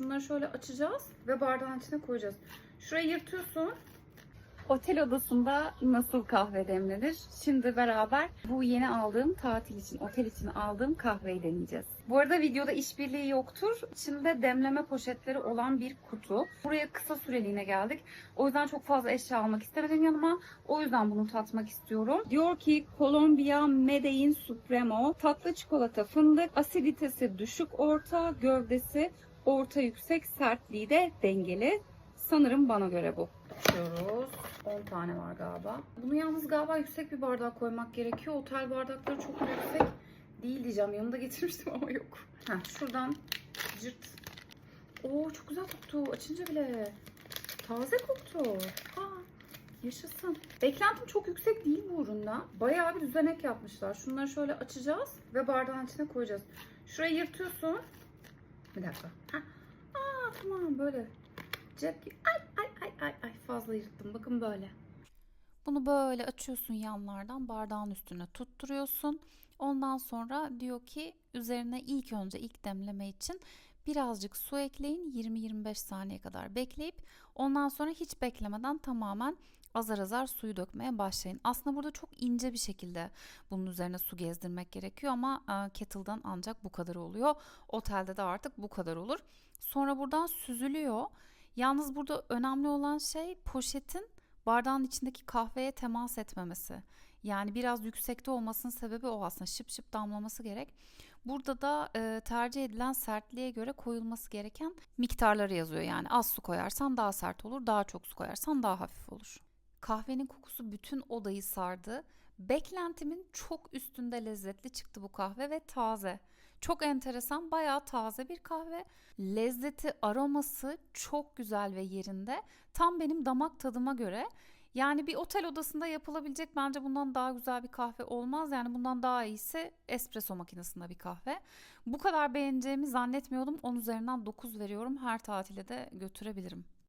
Bunları şöyle açacağız ve bardağın içine koyacağız. Şurayı yırtıyorsun. Otel odasında nasıl kahve demlenir? Şimdi beraber bu yeni aldığım tatil için, otel için aldığım kahveyi deneyeceğiz. Bu arada videoda işbirliği yoktur. İçinde demleme poşetleri olan bir kutu. Buraya kısa süreliğine geldik. O yüzden çok fazla eşya almak istemedim yanıma. O yüzden bunu tatmak istiyorum. Diyor ki Colombia Medellin Supremo tatlı çikolata fındık asiditesi düşük orta gövdesi orta yüksek sertliği de dengeli. Sanırım bana göre bu. Açıyoruz. 10 tane var galiba. Bunu yalnız galiba yüksek bir bardağa koymak gerekiyor. Otel bardakları çok yüksek değil diyeceğim. Yanımda getirmiştim ama yok. Heh, şuradan cırt. Oo çok güzel koktu. Açınca bile. Taze koktu. Ha, yaşasın. Beklentim çok yüksek değil bu üründen. Bayağı bir düzenek yapmışlar. Şunları şöyle açacağız ve bardağın içine koyacağız. Şurayı yırtıyorsun. Bir dakika. Heh. Aa tamam böyle. Cep. Ay ay ay ay ay fazla yırttım. Bakın böyle. Bunu böyle açıyorsun yanlardan bardağın üstüne tutturuyorsun. Ondan sonra diyor ki üzerine ilk önce ilk demleme için birazcık su ekleyin 20-25 saniye kadar bekleyip ondan sonra hiç beklemeden tamamen azar azar suyu dökmeye başlayın. Aslında burada çok ince bir şekilde bunun üzerine su gezdirmek gerekiyor ama e, kettle'dan ancak bu kadar oluyor. Otelde de artık bu kadar olur. Sonra buradan süzülüyor. Yalnız burada önemli olan şey poşetin bardağın içindeki kahveye temas etmemesi. Yani biraz yüksekte olmasının sebebi o aslında şıp şıp damlaması gerek. Burada da e, tercih edilen sertliğe göre koyulması gereken miktarları yazıyor. Yani az su koyarsan daha sert olur, daha çok su koyarsan daha hafif olur. Kahvenin kokusu bütün odayı sardı. Beklentimin çok üstünde lezzetli çıktı bu kahve ve taze. Çok enteresan, bayağı taze bir kahve. Lezzeti, aroması çok güzel ve yerinde. Tam benim damak tadıma göre. Yani bir otel odasında yapılabilecek bence bundan daha güzel bir kahve olmaz. Yani bundan daha iyisi espresso makinesinde bir kahve. Bu kadar beğeneceğimi zannetmiyordum. 10 üzerinden 9 veriyorum. Her tatile de götürebilirim.